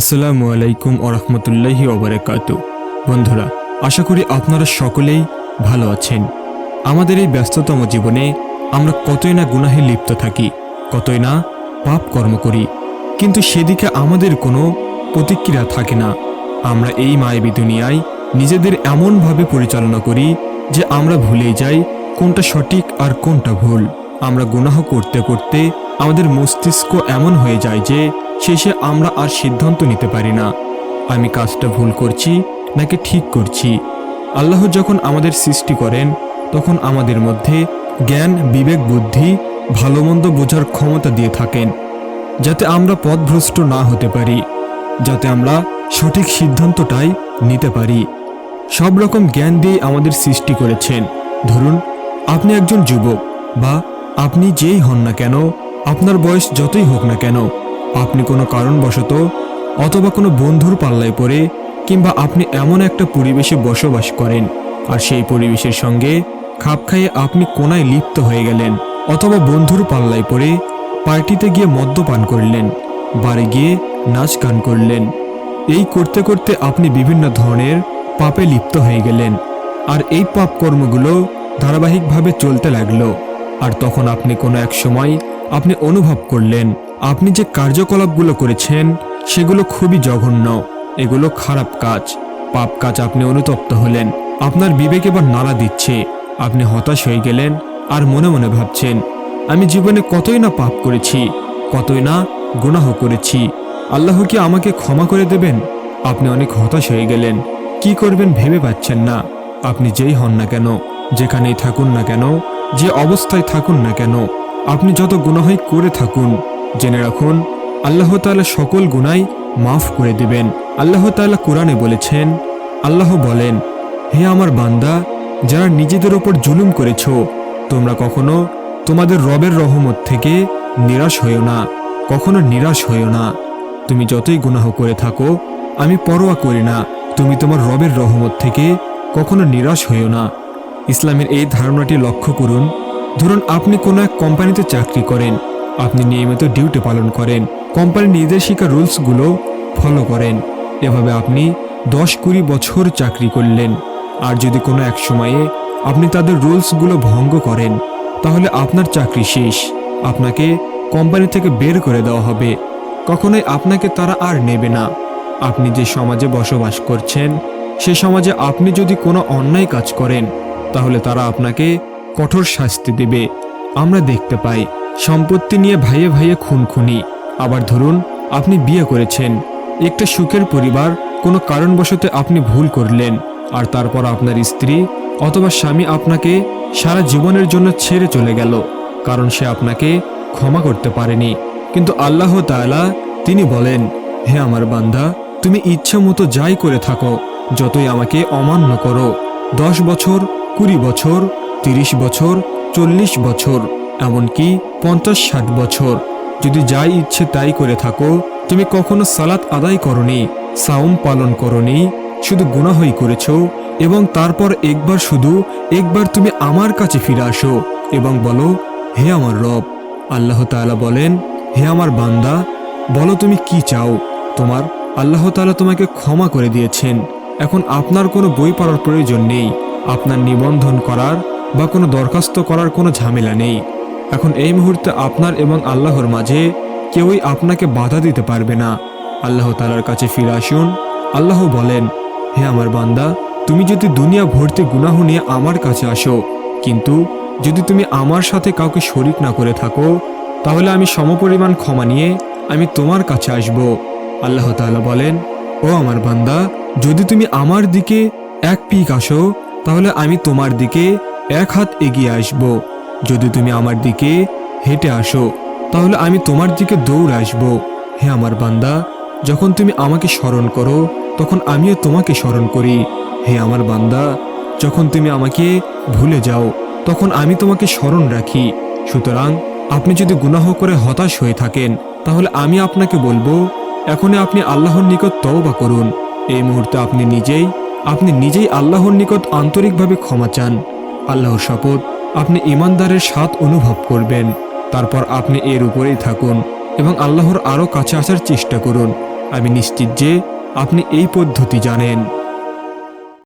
আসসালামু আলাইকুম ওরহমতুল্লাহি ওবরাকাত বন্ধুরা, আশা করি আপনারা সকলেই ভালো আছেন। আমাদের এই ব্যস্ততম জীবনে আমরা কতই না গুনাহে লিপ্ত থাকি, কতই না পাপ কর্ম করি, কিন্তু সেদিকে আমাদের কোনো প্রতিক্রিয়া থাকে না। আমরা এই মায়াবী দুনিয়ায় নিজেদের এমনভাবে পরিচালনা করি যে আমরা ভুলেই যাই কোনটা সঠিক আর কোনটা ভুল। আমরা গুনাহ করতে করতে আমাদের মস্তিষ্ক এমন হয়ে যায় যে শেষে আমরা আর সিদ্ধান্ত নিতে পারি না। আমি কাজটা ভুল করছি নাকি ঠিক করছি? আল্লাহ যখন আমাদের সৃষ্টি করেন, তখন আমাদের মধ্যে জ্ঞান, বিবেক, বুদ্ধি ভালো মন্দ বোঝার ক্ষমতা দিয়ে থাকেন, যাতে আমরা পথভ্রষ্ট না হতে পারি, যাতে আমরা সঠিক সিদ্ধান্তটাই নিতে পারি। সব রকম জ্ঞান দিয়ে আমাদের সৃষ্টি করেছেন। ধরুন, আপনি একজন যুবক বা আপনি যেই হন না কেন, আপনার বয়স যতই হোক না কেন আপনি কোনো কারণবশত অথবা কোনো বন্ধুর পাল্লায় পড়ে কিংবা আপনি এমন একটা পরিবেশে বসবাস করেন, আর সেই পরিবেশের সঙ্গে খাপ খাইয়ে আপনি কোনায় লিপ্ত হয়ে গেলেন অথবা বন্ধুর পাল্লায় পড়ে পার্টিতে গিয়ে মদ্যপান করলেন বাড়ি গিয়ে নাচ গান করলেন। এই করতে করতে আপনি বিভিন্ন ধরনের পাপে লিপ্ত হয়ে গেলেন, আর এই পাপ কর্মগুলো ধারাবাহিকভাবে চলতে লাগল, আর তখন আপনি কোনো এক সময় আপনি অনুভব করলেন আপনি যে কার্যকলাপগুলো করেছেন, সেগুলো খুবই জঘন্য। এগুলো খারাপ কাজ। পাপ কাজ আপনি অনুতপ্ত হলেন। আপনার বিবেক এবার নাড়া দিচ্ছে। আপনি হতাশ হয়ে গেলেন আর মনে মনে ভাবছেন, আমি জীবনে কতই না পাপ করেছি, কতই না গুনাহ করেছি। আল্লাহ কি আমাকে ক্ষমা করে দেবেন? আপনি অনেক হতাশ হয়ে গেলেন। কি করবেন ভেবে পাচ্ছেন না। আপনি যেই হন না কেন, যেখানেই থাকুন না কেন, যে অবস্থায় থাকুন না কেন, আপনি যত গুনাহই করে থাকুন জেনে রাখুন, আল্লাহ তাআলা সকল গুনাই মাফ করে দিবেন। আল্লাহ তালা কোরআনে বলেছেন, আল্লাহ বলেন, হে আমার বান্দা, যারা নিজেদের ওপর জুলুম করেছ, তোমরা কখনো তোমাদের রবের রহমত থেকে নিরাশ হইও না, কখনো নিরাশ হইও না। তুমি যতই গুনাহ করে থাকো, আমি পরোয়া করি না, তুমি তোমার রবের রহমত থেকে কখনো নিরাশ হইও না। ইসলামের এই ধারণাটি লক্ষ্য করুন, ধরুন আপনি কোনো এক কোম্পানিতে চাকরি করেন আপনি নিয়মিত ডিউটি পালন করেন কোম্পানির নির্দেশিকা রুলসগুলো ফলো করেন। এভাবে আপনি দশ কুড়ি বছর চাকরি করলেন। আর যদি কোনো এক সময়ে আপনি তাদের রুলসগুলো ভঙ্গ করেন, তাহলে আপনার চাকরি শেষ। আপনাকে কোম্পানি থেকে বের করে দেওয়া হবে। কখনোই আপনাকে তারা আর নেবে না। আপনি যে সমাজে বসবাস করছেন, সে সমাজে আপনি যদি কোনো অন্যায় কাজ করেন, তাহলে তারা আপনাকে কঠোর শাস্তি দেবে। আমরা দেখতে পাই। সম্পত্তি নিয়ে ভাইয়ে ভাইয়ে খুনখুনি। আবার ধরুন, আপনি বিয়ে করেছেন। একটা সুখের পরিবার কোনো কারণবশত আপনি ভুল করলেন, আর তারপর আপনার স্ত্রী অথবা স্বামী আপনাকে সারা জীবনের জন্য ছেড়ে চলে গেল, কারণ সে আপনাকে ক্ষমা করতে পারেনি। কিন্তু আল্লাহ তাআলা তিনি বলেন, হে আমার বান্দা, তুমি ইচ্ছা মতো যাই করে থাকো, যতই আমাকে অমান্য করো। দশ বছর, কুড়ি বছর, তিরিশ বছর, চল্লিশ বছর, এমনকি পঞ্চাশ ষাট বছর। যদি যাই ইচ্ছে তাই করে থাকো, তুমি কখনো সালাত আদায় করনি সাউম পালন করনি, শুধু গুনাহই করেছ, এবং তারপর একবার শুধু একবার তুমি আমার কাছে ফিরে আসো এবং বলো, হে আমার রব। আল্লাহ তাআলা বলেন, হে আমার বান্দা, বলো তুমি কি চাও? তোমার আল্লাহ তাআলা তোমাকে ক্ষমা করে দিয়েছেন। এখন আপনার কোনো বই পড়ার প্রয়োজন নেই, আপনার নিবন্ধন করার বা কোনো দরখাস্ত করার কোনো ঝামেলা নেই। এখন এই মুহূর্তে আপনার এবং আল্লাহর মাঝে কেউই আপনাকে বাধা দিতে পারবে না। আল্লাহ তালার কাছে ফিরে আসুন। আল্লাহ বলেন, হে আমার বান্দা, তুমি যদি দুনিয়া ভর্তি গুনাহ নিয়ে আমার কাছে আসো, কিন্তু যদি তুমি আমার সাথে কাউকে শরিক না করে থাকো, তাহলে আমি সমপরিমাণ ক্ষমা নিয়ে আমি তোমার কাছে আসব। আল্লাহ তালা বলেন, ও আমার বান্দা, যদি তুমি আমার দিকে এক পিক আসো, তাহলে আমি তোমার দিকে এক হাত এগিয়ে আসব। যদি তুমি আমার দিকে হেঁটে আসো, তাহলে আমি তোমার দিকে দৌড় আসব। হে আমার বান্দা, যখন তুমি আমাকে স্মরণ করো, তখন আমিও তোমাকে স্মরণ করি। হে আমার বান্দা, যখন তুমি আমাকে ভুলে যাও, তখন আমি তোমাকে স্মরণ রাখি। সুতরাং আপনি যদি গুনাহ করে হতাশ হয়ে থাকেন, তাহলে আমি আপনাকে বলব, এখনই আপনি আল্লাহর নিকট তওবা করুন। এই মুহূর্তে আপনি নিজেই আপনি নিজেই আল্লাহর নিকট আন্তরিকভাবে ক্ষমা চান। আল্লাহর শপথ আপনি ইমানদারের স্বাদ অনুভব করবেন। তারপর আপনি এর উপরেই থাকুন এবং আল্লাহর আরও কাছে আসার চেষ্টা করুন। আমি নিশ্চিত যে আপনি এই পদ্ধতি জানেন।